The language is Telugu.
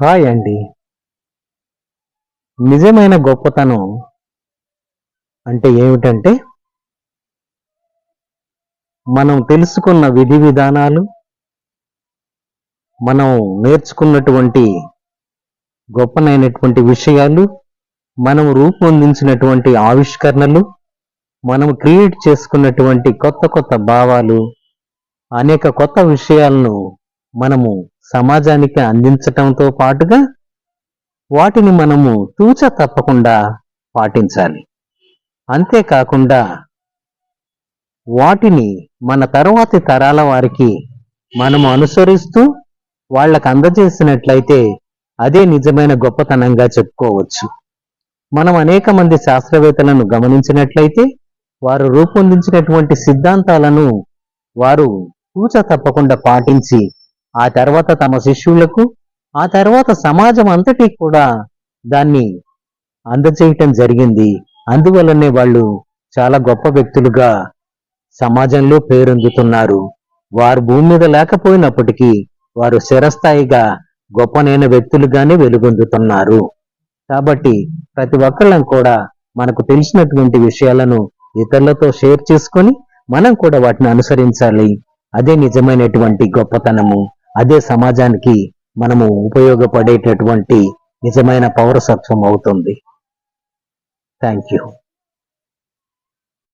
హాయ్ అండి. నిజమైన గొప్పతనం అంటే ఏమిటంటే మనం తెలుసుకున్న విధి విధానాలు మనం నేర్చుకున్నటువంటి గొప్పనైనటువంటి విషయాలు మనం రూపొందించినటువంటి ఆవిష్కరణలు మనం క్రియేట్ చేసుకున్నటువంటి కొత్త కొత్త భావాలు అనేక కొత్త విషయాలను మనము సమాజానికి అందించటంతో పాటుగా వాటిని మనము తూచ తప్పకుండా పాటించాలి. అంతేకాకుండా వాటిని మన తరువాతి తరాల వారికి మనము అనుసరిస్తూ వాళ్ళకు అందజేసినట్లయితే అదే నిజమైన గొప్పతనంగా చెప్పుకోవచ్చు. మనం అనేక మంది శాస్త్రవేత్తలను గమనించినట్లయితే వారు రూపొందించినటువంటి సిద్ధాంతాలను వారు తూచ తప్పకుండా పాటించి ఆ తర్వాత తమ శిష్యులకు ఆ తర్వాత సమాజం అంతటి కూడా దాన్ని అందచేయటం జరిగింది. అందువల్లనే వాళ్ళు చాలా గొప్ప వ్యక్తులుగా సమాజంలో పేరొందుతున్నారు. వారు భూమి మీద లేకపోయినప్పటికీ వారు స్థిరస్థాయిగా గొప్పనైన వ్యక్తులుగానే వెలుగొందుతున్నారు. కాబట్టి ప్రతి ఒక్కళ్ళం కూడా మనకు తెలిసినటువంటి విషయాలను ఇతరులతో షేర్ చేసుకొని మనం కూడా వాటిని అనుసరించాలి. అదే నిజమైనటువంటి గొప్పతనము. అదే సమాజానికి మనము ఉపయోగపడేటటువంటి నిజమైన పౌరసత్వం అవుతుంది. Thank you